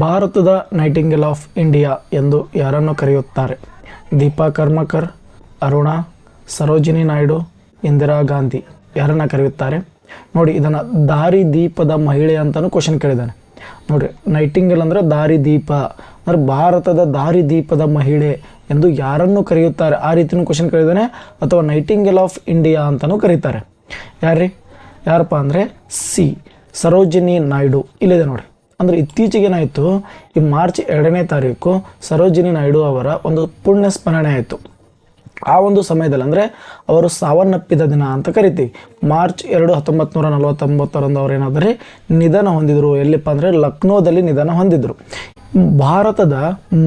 ಭಾರತದ nightingale of India ಎಂದು ಯಾರನ್ನು ಕರೆಯುತ್ತಾರೆ? ದೀಪಾ ಕರ್ಮಕರ್, ಅರುಣ, ಸರೋಜಿನಿ ನಾಯ್ಡು, ಇಂದಿರಾ ಗಾಂಧಿ. ಯಾರನ್ನು ಕರೆಯುತ್ತಾರೆ? ನೋಡಿ, ಇದನ್ನು ದಾರಿ ದೀಪದ ಮಹಿಳೆ ಅಂತಲೂ ಕ್ವಶನ್ ಕೇಳಿದ್ದಾನೆ. ನೋಡಿ ನೈಟಿಂಗಲ್ ಅಂದರೆ ದಾರಿ ದೀಪ, ಅಂದರೆ ಭಾರತದ ದಾರಿ ದೀಪದ ಮಹಿಳೆ ಎಂದು ಯಾರನ್ನು ಕರೆಯುತ್ತಾರೆ? ಆ ರೀತಿಯೂ ಕ್ವಶನ್ ಕೇಳಿದ್ದಾನೆ, ಅಥವಾ ನೈಟಿಂಗಲ್ ಆಫ್ ಇಂಡಿಯಾ ಅಂತಲೂ ಕರೀತಾರೆ. ಯಾರ್ರಿ? ಯಾರಪ್ಪ ಅಂದರೆ ಸಿ, ಸರೋಜಿನಿ ನಾಯ್ಡು. ಇಲ್ಲಿದೆ ನೋಡಿ ಅಂದರೆ ಇತ್ತೀಚೆಗೆ ಏನಾಯಿತು ಈ ಮಾರ್ಚ್ ಎರಡನೇ ತಾರೀಕು ಸರೋಜಿನಿ ನಾಯ್ಡು ಅವರ ಒಂದು ಪುಣ್ಯ ಸ್ಮರಣೆ ಆಯಿತು. ಆ ಒಂದು ಸಮಯದಲ್ಲಿ ಅಂದರೆ ಅವರು ಸಾವನ್ನಪ್ಪಿದ ದಿನ ಅಂತ ಕರಿತೀವಿ. ಮಾರ್ಚ್ ಎರಡು ಹತ್ತೊಂಬತ್ತು ನೂರ ನಲವತ್ತೊಂಬತ್ತರಂದು ಅವ್ರು ನಿಧನ ಹೊಂದಿದ್ರು. ಎಲ್ಲಿಪ್ಪ ಅಂದರೆ ಲಕ್ನೋದಲ್ಲಿ ನಿಧನ ಹೊಂದಿದ್ರು. ಭಾರತದ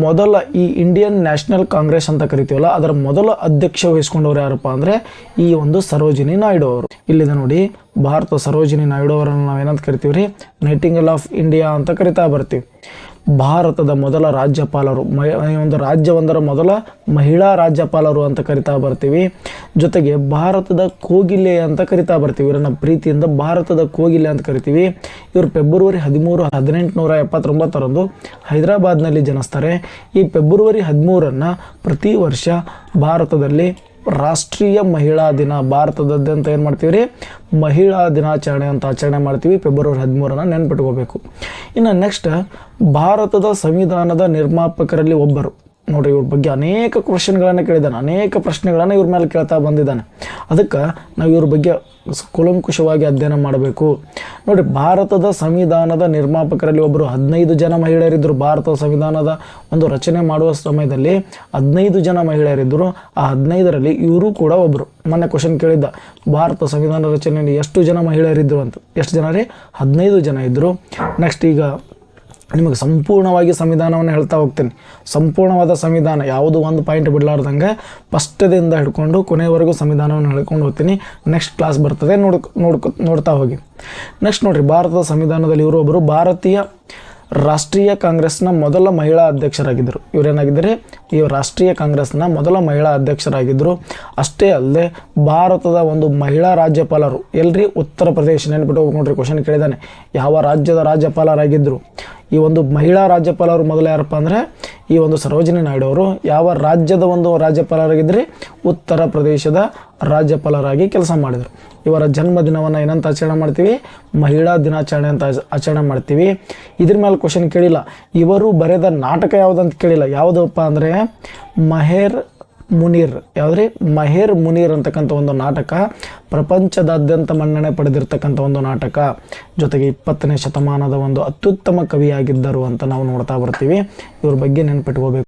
ಮೊದಲ ಈ ಇಂಡಿಯನ್ ನ್ಯಾಷನಲ್ ಕಾಂಗ್ರೆಸ್ ಅಂತ ಕರಿತೀವಲ್ಲ, ಅದರ ಮೊದಲ ಅಧ್ಯಕ್ಷ ವಹಿಸ್ಕೊಂಡವ್ರು ಯಾರಪ್ಪ ಅಂದರೆ ಈ ಒಂದು ಸರೋಜಿನಿ ನಾಯ್ಡು ಅವರು. ಇಲ್ಲಿದೆ ನೋಡಿ ಭಾರತ ಸರೋಜಿನಿ ನಾಯ್ಡು ಅವರನ್ನು ನಾವೇನಂತ ಕರಿತೀವಿ ರೀ ನೈಟಿಂಗಲ್ ಆಫ್ ಇಂಡಿಯಾ ಅಂತ ಕರಿತಾ ಬರ್ತೀವಿ. ಭಾರತದ ಮೊದಲ ರಾಜ್ಯಪಾಲರು ಒಂದು ರಾಜ್ಯವೊಂದರ ಮೊದಲ ಮಹಿಳಾ ರಾಜ್ಯಪಾಲರು ಅಂತ ಕರಿತಾ ಬರ್ತೀವಿ. ಜೊತೆಗೆ ಭಾರತದ ಕೋಗಿಲೆ ಅಂತ ಕರಿತಾ ಬರ್ತೀವಿ. ಇವರನ್ನ ಪ್ರೀತಿಯಿಂದ ಭಾರತದ ಕೋಗಿಲೆ ಅಂತ ಕರಿತೀವಿ. ಇವರು ಫೆಬ್ರವರಿ ಹದಿಮೂರು, ಹದಿನೆಂಟುನೂರ ಎಪ್ಪತ್ತೊಂಬತ್ತರಂದು ಹೈದರಾಬಾದ್ನಲ್ಲಿ ಜನಿಸ್ತಾರೆ. ಈ ಫೆಬ್ರವರಿ ಹದಿಮೂರನ್ನು ಪ್ರತಿ ವರ್ಷ ಭಾರತದಲ್ಲಿ ರಾಷ್ಟ್ರೀಯ ಮಹಿಳಾ ದಿನ. ಭಾರತದಾದ್ಯಂತ ಏನು ಮಾಡ್ತೀವಿ ರೀ ಮಹಿಳಾ ದಿನಾಚರಣೆ ಅಂತ ಆಚರಣೆ ಮಾಡ್ತೀವಿ. ಫೆಬ್ರವರಿ ಹದಿಮೂರನ್ನು ನೆನ್ಪಿಟ್ಕೋಬೇಕು. ಇನ್ನು ನೆಕ್ಸ್ಟ್ ಭಾರತದ ಸಂವಿಧಾನದ ನಿರ್ಮಾಪಕರಲ್ಲಿ ಒಬ್ಬರು. ನೋಡ್ರಿ, ಇವ್ರ ಬಗ್ಗೆ ಅನೇಕ ಕ್ವಶನ್ಗಳನ್ನು ಕೇಳಿದ್ದಾನೆ, ಅನೇಕ ಪ್ರಶ್ನೆಗಳನ್ನು ಇವ್ರ ಮೇಲೆ ಕೇಳ್ತಾ ಬಂದಿದ್ದಾನೆ. ಅದಕ್ಕೆ ನಾವು ಇವ್ರ ಬಗ್ಗೆ ಕೂಲಂಕುಷವಾಗಿ ಅಧ್ಯಯನ ಮಾಡಬೇಕು. ನೋಡಿ ಭಾರತದ ಸಂವಿಧಾನದ ನಿರ್ಮಾಪಕರಲ್ಲಿ ಒಬ್ಬರು ಹದಿನೈದು ಜನ ಮಹಿಳೆಯರಿದ್ದರು ಭಾರತದ ಸಂವಿಧಾನದ ಒಂದು ರಚನೆ ಮಾಡುವ ಸಮಯದಲ್ಲಿ ಹದಿನೈದು ಜನ ಮಹಿಳೆಯರಿದ್ದರು ಆ ಹದಿನೈದರಲ್ಲಿ ಇವರು ಕೂಡ ಒಬ್ಬರು ಮೊನ್ನೆ ಕ್ವಶನ್ ಕೇಳಿದ್ದ, ಭಾರತ ಸಂವಿಧಾನ ರಚನೆಯಲ್ಲಿ ಎಷ್ಟು ಜನ ಮಹಿಳೆಯರಿದ್ದರು ಅಂತ. ಎಷ್ಟು ಜನ ರೀ? ಹದಿನೈದು ಜನ ಇದ್ದರು ನೆಕ್ಸ್ಟ್ ಈಗ ನಿಮಗೆ ಸಂಪೂರ್ಣವಾಗಿ ಸಂವಿಧಾನವನ್ನು ಹೇಳ್ತಾ ಹೋಗ್ತೀನಿ. ಸಂಪೂರ್ಣವಾದ ಸಂವಿಧಾನ, ಯಾವುದು ಒಂದು ಪಾಯಿಂಟ್ ಬಿಡಲಾರ್ದಂಗೆ ಫಸ್ಟದಿಂದ ಹಿಡ್ಕೊಂಡು ಕೊನೆಯವರೆಗೂ ಸಂವಿಧಾನವನ್ನು ಹೇಳ್ಕೊಂಡು ಹೋಗ್ತೀನಿ. ನೆಕ್ಸ್ಟ್ ಕ್ಲಾಸ್ ಬರ್ತದೆ ನೋಡ್ಕೊ ನೋಡ್ಕೊ ನೋಡ್ತಾ ಹೋಗಿ. ನೆಕ್ಸ್ಟ್ ನೋಡಿರಿ, ಭಾರತದ ಸಂವಿಧಾನದಲ್ಲಿ ಇವರು ಒಬ್ಬರು ಭಾರತೀಯ ರಾಷ್ಟ್ರೀಯ ಕಾಂಗ್ರೆಸ್ನ ಮೊದಲ ಮಹಿಳಾ ಅಧ್ಯಕ್ಷರಾಗಿದ್ದರು. ಇವರೇನಾಗಿದ್ದರೆ? ಈ ರಾಷ್ಟ್ರೀಯ ಕಾಂಗ್ರೆಸ್ನ ಮೊದಲ ಮಹಿಳಾ ಅಧ್ಯಕ್ಷರಾಗಿದ್ದರು. ಅಷ್ಟೇ ಅಲ್ಲದೆ ಭಾರತದ ಒಂದು ಮಹಿಳಾ ರಾಜ್ಯಪಾಲರು, ಎಲ್ರಿ ಉತ್ತರ ಪ್ರದೇಶ ನೆನ್ಪಿಟ್ಟು ನೋಡ್ರಿ ಕ್ವಶನ್ ಕೇಳಿದ್ದಾನೆ ಯಾವ ರಾಜ್ಯದ ರಾಜ್ಯಪಾಲರಾಗಿದ್ದರು ಈ ಒಂದು ಮಹಿಳಾ ರಾಜ್ಯಪಾಲರು ಮೊದಲು ಯಾರಪ್ಪ ಅಂದರೆ ಈ ಒಂದು ಸರೋಜಿನಿ ನಾಯ್ಡು ಅವರು. ಯಾವ ರಾಜ್ಯದ ಒಂದು ರಾಜ್ಯಪಾಲರಾಗಿದ್ದರೆ ಉತ್ತರ ಪ್ರದೇಶದ ರಾಜ್ಯಪಾಲರಾಗಿ ಕೆಲಸ ಮಾಡಿದರು. ಇವರ ಜನ್ಮದಿನವನ್ನು ಏನಂತ ಆಚರಣೆ ಮಾಡ್ತೀವಿ? ಮಹಿಳಾ ದಿನಾಚರಣೆ ಅಂತ ಆಚ- ಆಚರಣೆ ಮಾಡ್ತೀವಿ. ಇದ್ರ ಮೇಲೆ ಕ್ವಶನ್ ಕೇಳಿಲ್ಲ. ಇವರು ಬರೆದ ನಾಟಕ ಯಾವುದಂತ ಕೇಳಿಲ್ಲ. ಯಾವುದಪ್ಪ ಅಂದರೆ ಮಹೇರ್ ಮುನೀರ್, ಯಾವುದ್ರಿ? ಮಹೇರ್ ಮುನೀರ್ ಅಂತಕ್ಕಂಥ ಒಂದು ನಾಟಕ, ಪ್ರಪಂಚದಾದ್ಯಂತ ಮನ್ನಣೆ ಪಡೆದಿರ್ತಕ್ಕಂಥ ಒಂದು ನಾಟಕ, ಜೊತೆಗೆ ಇಪ್ಪತ್ತನೇ ಶತಮಾನದ ಒಂದು ಅತ್ಯುತ್ತಮ ಕವಿಯಾಗಿದ್ದರು ಅಂತ ನಾವು ನೋಡ್ತಾ ಬರ್ತೀವಿ. ಇವ್ರ ಬಗ್ಗೆ ನೆನ್ಪಿಟ್ಕೋಬೇಕು.